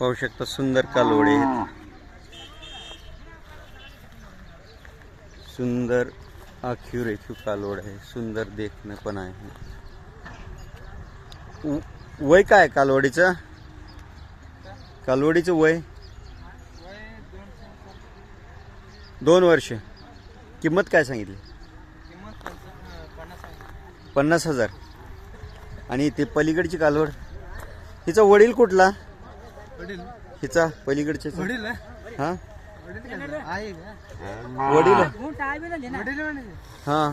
पाहू शकता सुंदर कालवडे आहेत. सुंदर आखीव रेखीव कालवड आहे. सुंदर देखणं पण आहे. वय काय कालवडीचं? कालवडीचं वय? दोन वर्ष. किंमत काय सांगितली? पन्नास हजार. आणि ते पलीकडची कालवड? हिचा वडील कुठला? हिचा पलीकडचे वडील हा? वडील वडील? हा.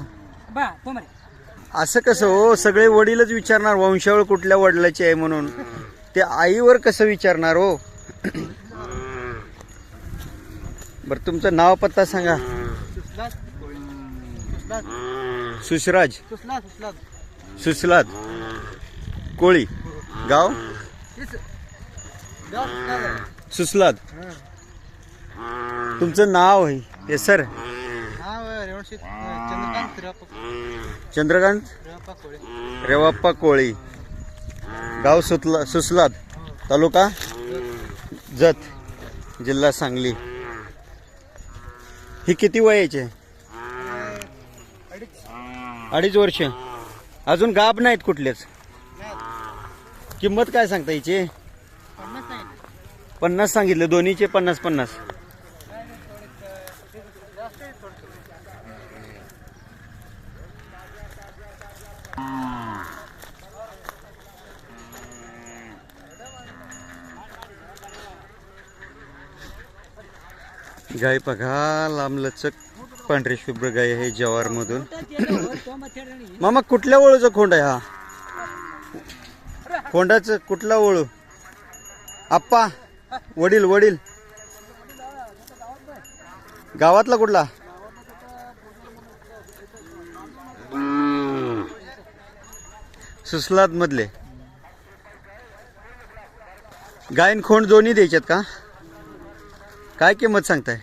बा तुम्हाला असं कसं हो? सगळे वडीलच विचारणार वंशावळ कुठल्या वडिलाची आहे म्हणून. ते आईवर कसं विचारणार हो? बरं तुमचं नाव पत्ता सांगा. सुशराज सुसलाद कोळी. गाव? सुसलात सुसलाद. तुमचं नाव आहे हे सर. चंद्रकांत? रेवाप्पा कोळी. गाव सुतला सुसलाद. तालुका? जत. जिल्हा सांगली. ही किती वयाचे अडीच वर्ष. अजून गाब नाहीत कुठलेच. किंमत काय सांगता हिची? पन्नास सांगितले दोन्हीचे पन्नास पन्नास. गाय बघा लांबलचक पांढरे शुभ्र गाय आहे जवारमधून. मामा कुठल्या ओळूचा खोंड आहे हा. खोंडाचं कुठला ओळू? आप्पा. वडील वडील. गावातला कुठला? सुसलाद मधले. गायन खोंड दोन्ही द्यायच्यात का? काय किंमत सांगताय?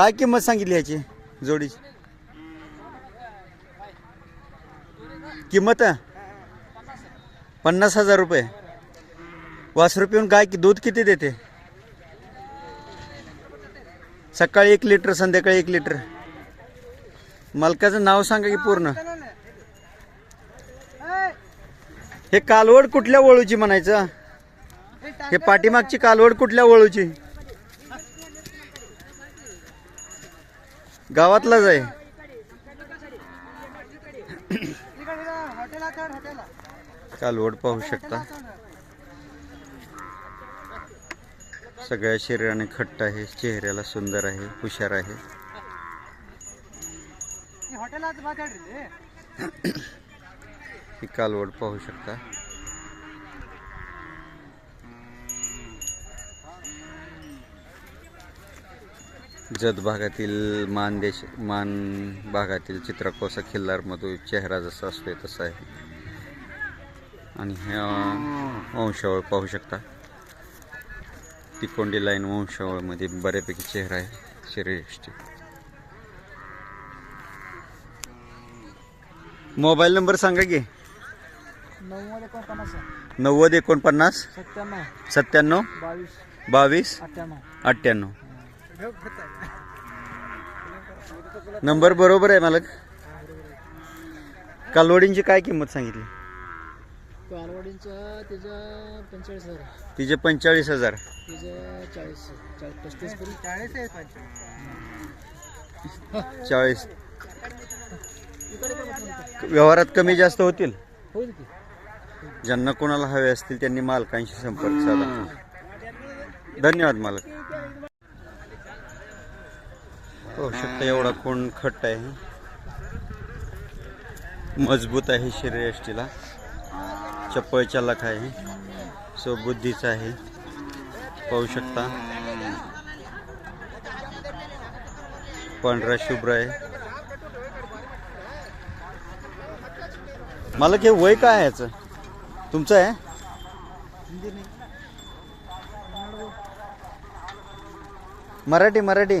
काय किंमत सांगितली याची जोडीची? किंमत? पन्नास हजार रुपये. वासरू पिऊन गाय की दूध किती देते? सकाळी एक लिटर संध्याकाळी एक लिटर. मालकाचं नाव सांगा की पूर्ण. हे कालवड कुठल्या वळूची म्हणायचं? हे पाठीमागची कालवड कुठल्या वळूची? गावातलाच आहे. कालवड पाहू शकता. सगळ्या शरीराने खट्ट आहे चेहऱ्याला सुंदर आहे हुशार आहे. ही कालवड पाहू शकता. जत भागातील मानदेश मान भागातील चित्रकोसा खिल्लारमधून चेहरा जसा असतोय तसा आहे. आणि ह्या वंशावळ पाहू शकता. तिकोंडी लाईन वंशावळमध्ये बऱ्यापैकी चेहरा आहे. शरीरयष्टी मोबाईल नंबर सांगा की. नव्वद एकोणपन्नास नव्वद एकोणपन्नास सत्त्याण्णव. बावीस. अठ्ठ्याण्णव. नंबर बरोबर आहे मालक. कालवडींची काय किंमत सांगितली? कालवडींचं तिचं पंचेचाळीस हजार तिचे पंचेचाळीस हजार. तिचं चाळीस चाळीस पस्तीस पर्यंत चाळीस आहे चाळीस. व्यवहारात कमी जास्त होतील? होईल की. ज्यांना कोणाला हवे असतील त्यांनी मालकांशी संपर्क साधा. धन्यवाद मालक. पाहू शकता एवढा कोण खट्ट आहे. मजबूत आहे शरीरयष्टीला. चप्पल चालक आहे. सुबुद्धीचा आहे. पाहू शकता. पांढरा शुभ्र आहे. मला हे वय काय आहे याचं? तुमचं आहे? मराठी मराठी.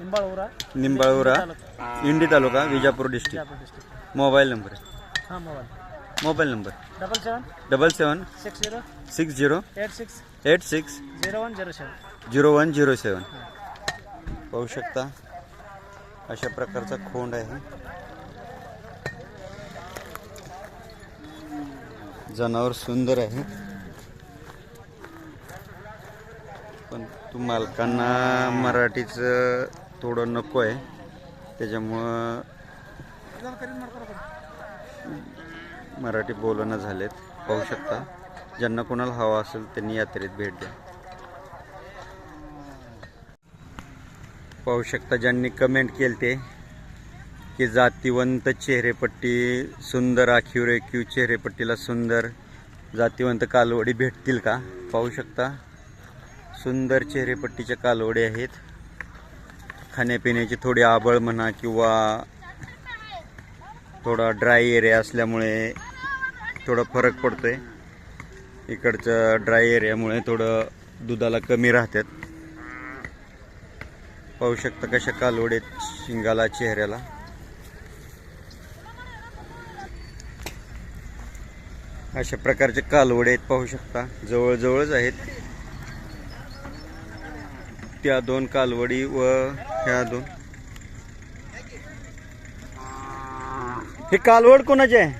निंबाळवरा इंडी तालुका. Vijapur district. Mobile number mobile. Mobile number. Double seven. Double seven. Six zero. Six zero. Eight six. Eight six. Zero one zero seven. Zero one zero seven. पाहू शकता अशा प्रकारचा खोंड आहे जनावर सुंदर आहे. पण तू मालकांना मराठीचं थोडं नको आहे त्याच्यामुळं मराठी बोलणं झालेत. पाहू शकता. ज्यांना कोणाला हवा असेल त्यांनी यात्रेत भेट द्या. पाहू शकता ज्यांनी कमेंट केले ते की जातीवंत चेहरेपट्टी सुंदर आखीव रेखीव चेहरेपट्टीला सुंदर जातीवंत कालवडी भेटतील का? पाहू शकता. सुंदर चेहरेपट्टीच्या कालवडी आहेत. खाण्यापिण्याची थोडी आबळ म्हणा किंवा थोडा ड्राय एरिया असल्यामुळे थोडा फरक पडतो आहे इकडचं ड्राय एरियामुळे थोडं दुधाला कमी राहतात. पाहू शकता कशा कालवडे शिंगाला चेहऱ्याला. अशा प्रकारचे कालवडे आहेत पाहू शकता. जवळजवळच आहेत. त्या दोन कालवडी व ह्या दोन. हे कालवड कोणाचे आहे?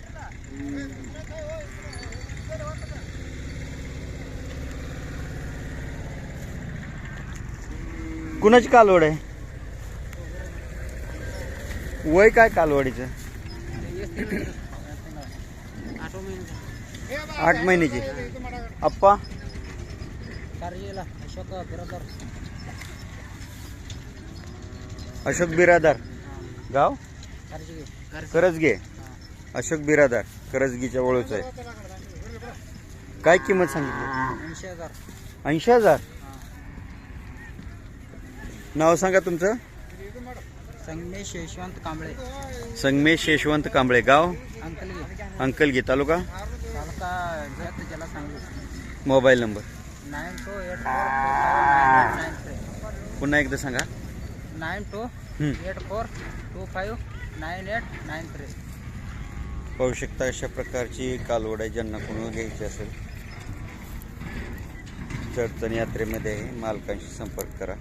कुणाची कालवड आहे? वय काय कालवडीचं? आठ महिन्याची. अप्पा अशोक बिरादार. गाव? कारजे करजगे अशोक बिरादार. करजगीच्या ओळख आहे. काय किंमत सांगितली? ऐंशी हजार. नाव सांगा तुमचं. संगमेश यशवंत कांबळे. संगमेश यशवंत कांबळे. गाव? अंकली अंकलगी तालुका? Mobile number. Nine two eight four पुन्हा एकदा सांगा. नाईन टू हं. Eight four two five nine eight nine three. पाहू शकता अशा प्रकारची कालवड आहे ज्यांना कोणाला घ्यायची असेल. चढचण यात्रेमध्ये मालकांशी संपर्क करा.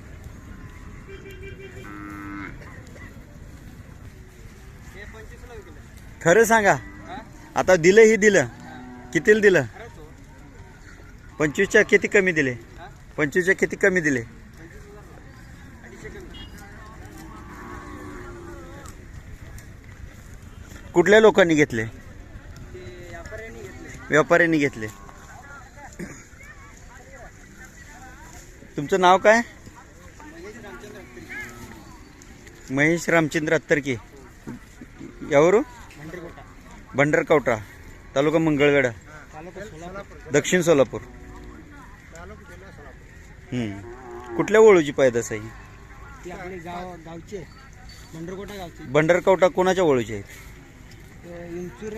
खरं सांगा. आता दिलं ही दिलं. कितीला दिलं? पंचवीसच्या किती कमी दिले? पंचवीसच्या किती कमी दिले? कुठल्या लोकांनी घेतले? व्यापाऱ्यांनी घेतले. तुमचं नाव काय? महेश रामचंद्र अत्तरकी. यावरू भंडारकवटा तालुका मंगळवेढा. दक्षिण सोलापूर. हम्म. कुठल्या ओळूची पायदास आहे भंडारकवटा कोणाच्या ओळूची आहे? इंचूर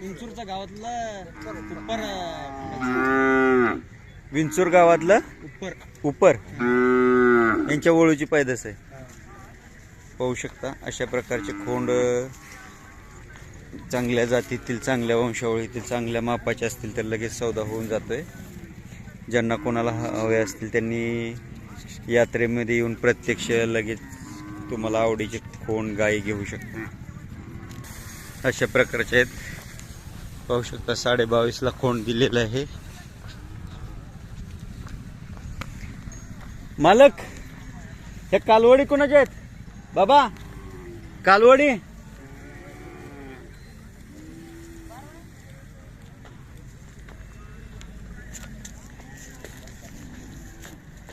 इंचूरच्या गावातलं उप्पर विंचूर गावातलं उप्पर उपर. यांच्या ओळूची पायदास आहे. पाहू शकता अशा प्रकारचे खोंड चांगल्या जातीतील चांगल्या वंशावळीतील चांगल्या मापाचे असतील तर लगेच सौदा होऊन जातोय. ज्यांना कोणाला हवे असतील त्यांनी यात्रेमध्ये येऊन प्रत्यक्ष लगेच तुम्हाला आवडीचे खोंड गायी घेऊ शकता. अशा प्रकारचे आहेत. पाहू शकता साडे बावीसला खोंड दिलेलं आहे. मालक हे कालवडी कोणाच्या आहेत? बाबा कालवडी?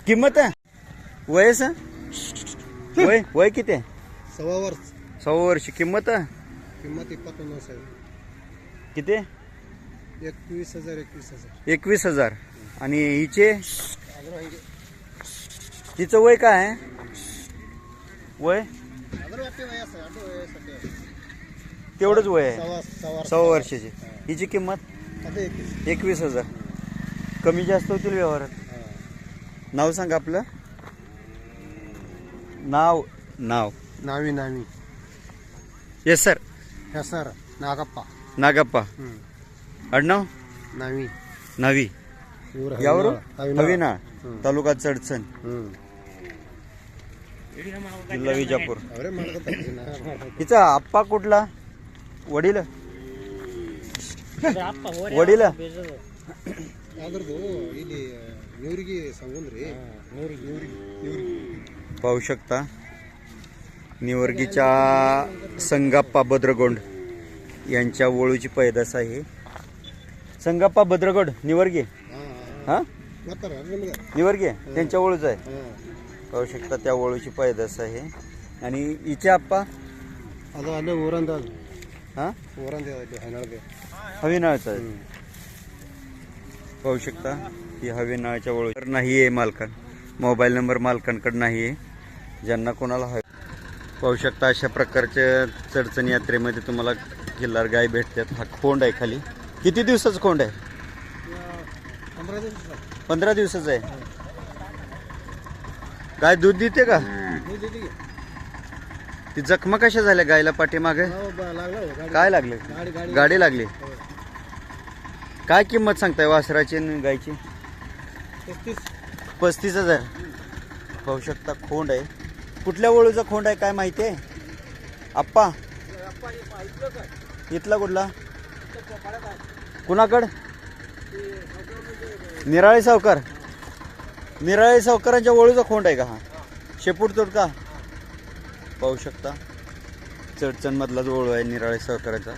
किंमत आहे? वयस वय वय किती आहे? सव्वा वर्ष. सव्वा वर्षी किंमत किंमत किती? एकवीस हजार एकवीस हजार. एकवीस हजार. आणि हिचे? हिचं वय काय आहे? वय? तेवढंच वय आहे. सव्वा सव्वा सव्वा वर्षाची. हिची किंमत? आता एकवीस. एकवीस हजार. कमी जास्त होतील व्यवहारात? नाव सांगा आपलं. नाव. नाव. नावी नावी. येस सर ಹೆಸರ ನಾಗಪ್ಪ नागप्पा आडनाव ನಾವಿ नावी ಇವ್ರು ಯಾವರು ಹವಿನಾಳ. हविना ಹ್ಮ್. तालुका चडचण ಹ್ಮ್ जिल्हा विजापूर ಅವರೇ ಮಾಡ್ಕೊತಾರೆ हिचा आप्पा कुठला वडील वडील ಅದ್ರದ್ದು ಇಲ್ಲಿ ಇವ್ರಿಗೆ ಸಂಗುಂದ್ರಿ ಇವ್ರಿಗೆ ಇವ್ರಿಗೆ ಇವ್ರಿಗೆ पाहू शकता निवर्गीच्या संगाप्पा भद्रगोंड यांच्या वळूची पैदास आहे. संगाप्पा भद्रगोंड निवर्गी हां? निवर्गी त्यांच्या वळूच आहे. पाहू शकता त्या वळूची पैदास आहे. आणि इच्या आप्पा? हां? हवेनाळचा आहे. पाहू शकता ही हविनाळच्या ओळू नाही आहे मालकण मोबाईल नंबर मालकांकडे नाही आहे ज्यांना कोणाला हवी पाहू शकता अशा प्रकारच्या चडचण यात्रेमध्ये तुम्हाला किल्लार गाय भेटतात. हा खोंड आहे खाली. किती दिवसाचा खोंड आहे? पंधरा दिवस पंधरा दिवसाचा आहे. गाय दूध देते का? ती जखमा कशा झाल्या गायला पाठीमागे? हो, गाडी. काय लागले? गाडी लागली. काय किंमत सांगताय वासराची आणि गायची? पस्तीस हजार. पाहू शकता खोंड आहे. कुठल्या वळूचा खोंड आहे काय माहिती आहे? आप्पा. इथला कुठला? कुणाकड? निराळे सावकार. निराळे सावकारांच्या वळूचा खोंड आहे का हा? शेपूट तोड का? पाहू शकता. चडचणमधलाच वळू आहे निराळे सावकाराचा.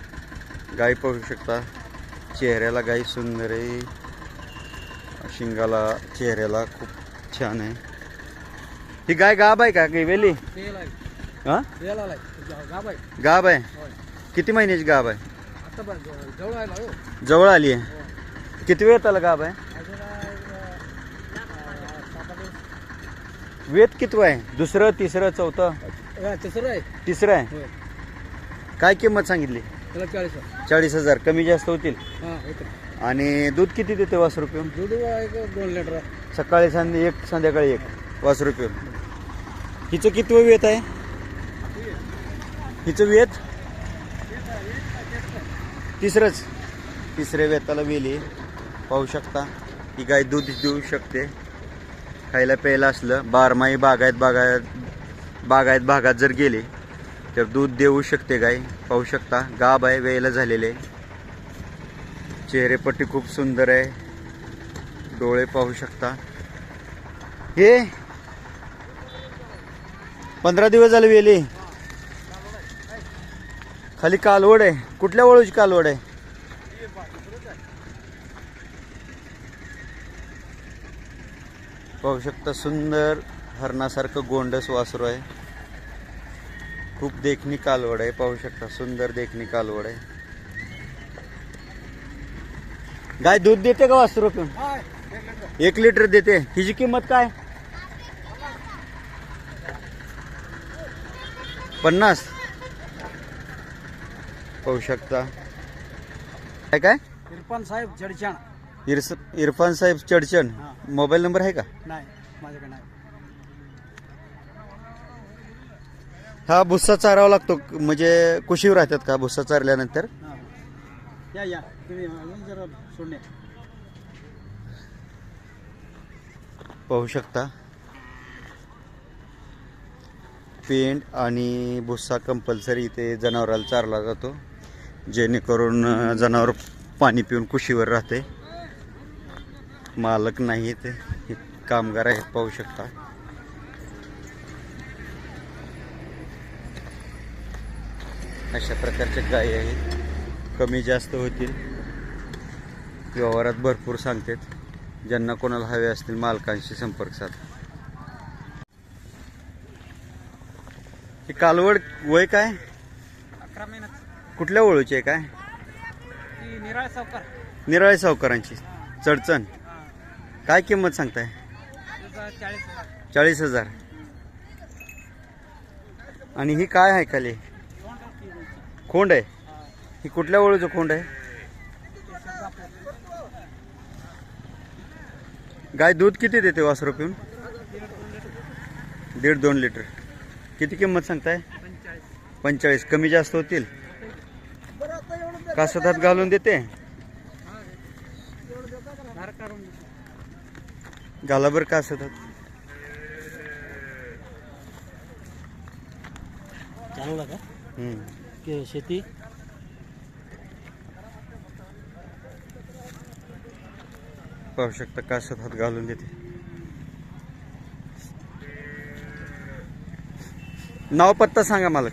गाई पाहू शकता. चेहऱ्याला गाई सुंदर आहे. शिंगाला चेहऱ्याला खूप छान आहे. ही गाय गाब आहे का काही वेली? हा? गाब आहे. किती महिन्याची गाब आहे? जवळ हो. जवळ आली आहे? किती वेळ त्याला गाब आहे? वेत किती आहे? दुसरं तिसरं चौथं? तिसरं आहे. तिसरं आहे? काय किंमत सांगितली? चाळीस हजार. कमी जास्त होतील? होतं आणि दूध किती देते वास रुपये दूध एक दोन लिटर सकाळी संध्या एक संध्याकाळी एक. वास रुपये हिचं किती वेत आहे? हिचं वेत? तिसरंच. तिसऱ्या वेताला वेली पाहू शकता. ही गाय दूध देऊ शकते. खायला प्यायला असलं. बारमाही बागायत बागायत बागायत भागात जर गेले तर दूध देऊ शकते गाय. पाहू शकता. गाब आहे वेळेला झालेले. चेहरेपट्टी खूप सुंदर आहे. डोळे पाहू शकता. हे पंधरा दिवस झाले वेली. खाली कालवड आहे. कुठल्या वळूची कालवड आहे? पाहू शकता सुंदर हरणासारखं गोंडस वासरू आहे. खूप देखणी कालवड आहे. पाहू शकता सुंदर देखणी कालवड आहे. गाय दूध देते का वासरू? पिऊन एक लिटर देते. हिची किंमत काय? पन्नास. पाहू शकता. काय काय? इरफान साहेब जडचाण. इरस इरफान साहेब चडचण हा. मोबाईल नंबर आहे का? नाही माझ्याकडे नाही. हा भुस्सा चारावा लागतो. म्हणजे कुशीवर राहतात का भुस्सा चारल्यानंतर? हां. या या. तुम्ही अजून जरा सोडणे. पाहू शकता. पेंड आणि भुस्सा कंपल्सरी इथे जनावराला चारला जातो जेणेकरून जनावर पाणी पिऊन कुशीवर राहते. मालक नाही ते कामगार आहेत पाहू शकता. अशा प्रकारच्या गायी आहेत. कमी जास्त होतील. व्यवहारात भरपूर सांगतात. ज्यांना कोणाला हवे असतील मालकांशी संपर्क साधा. हे कालवड वय काय? अकरा महिन्यात कुठल्या ओळूची आहे काय? ती निराळ सावकार. निराळे सावकारांची. चडचण. काय किंमत सांगताय? त्याचा चाळीस हजार. चाळीस हजार. आणि ही काय आहे खाली? दोन टक्के द्यायची. खोंड आहे? हा. ही कुठल्या ओळूचं खोंड आहे? ते गाय दूध किती देते वासरू पिऊन? दीड दोन लिटर. किती किंमत सांगताय? पंचेचाळीस. कमी जास्त होतील? कासत हात घालून देते? घाला बरं कासत हात चांगला का? हम्म. की शेती? पाहू शकता कासत हात घालून देते. नाव पत्ता सांगा मालक.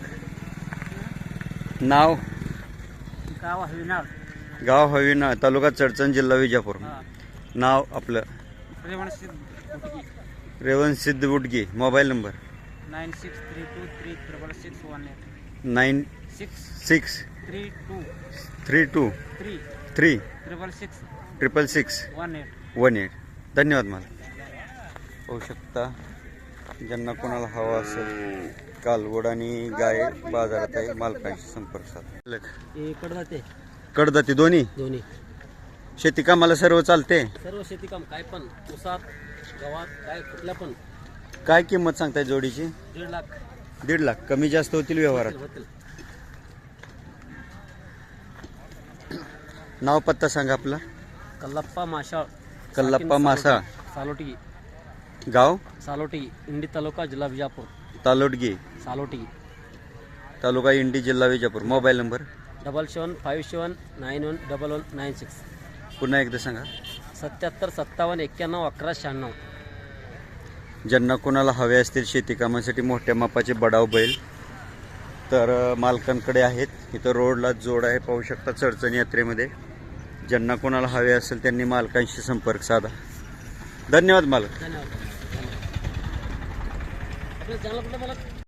नाव? गाव हविनाळ. गाव हवीना तालुका चडचण जिल्हा विजापूर. नाव आपलं? Revan Siddh Budgi mobile number. Nine six three two three triple six one eight. Nine six six three two three two three three triple six triple six one eight. One eight. धन्यवाद मला होऊ शकता. ज्यांना कोणाला हवा असेल. कालवड आणि गाय बाजारात आहे मालकांशी संपर्क साधा. इकडं जाते कडदाती. दोन्ही? दोन्ही. शेती कामाला सर्व चालते? सर्व शेती काम काय पण उसात गव्हात काय कुठल्या पण. काय किंमत सांगताय जोडीची? दीड लाख. दीड लाख. कमी जास्त होतील व्यवहारात? नाव पत्ता सांगा आपला. कल्लप्पा माशाळ. कल्लप्पा मासा सालोटी. गाव? सालोटी इंडी तालुका जिल्हा विजापूर. तालोडगी. सालोटी. तालुका इंडी जिल्हा Vijapur. Mobile number? Double seven five seven nine one double one nine six. पुन्हा एकदा सांगा. सत्याहत्तर सत्तावन्न एक्क्याण्णव अकरा शहाण्णव. ज्यांना कोणाला हवे असतील शेती कामासाठी मोठ्या मापाचे बडाव बैल तर अ, मालकांकडे आहेत. इथं रोडला जोड आहे पाहू शकता चडचण यात्रेमध्ये. ज्यांना कोणाला हवे असेल त्यांनी मालकांशी संपर्क साधा. धन्यवाद मालक. धन्यवाद. आपल्या चॅनल कुठे मला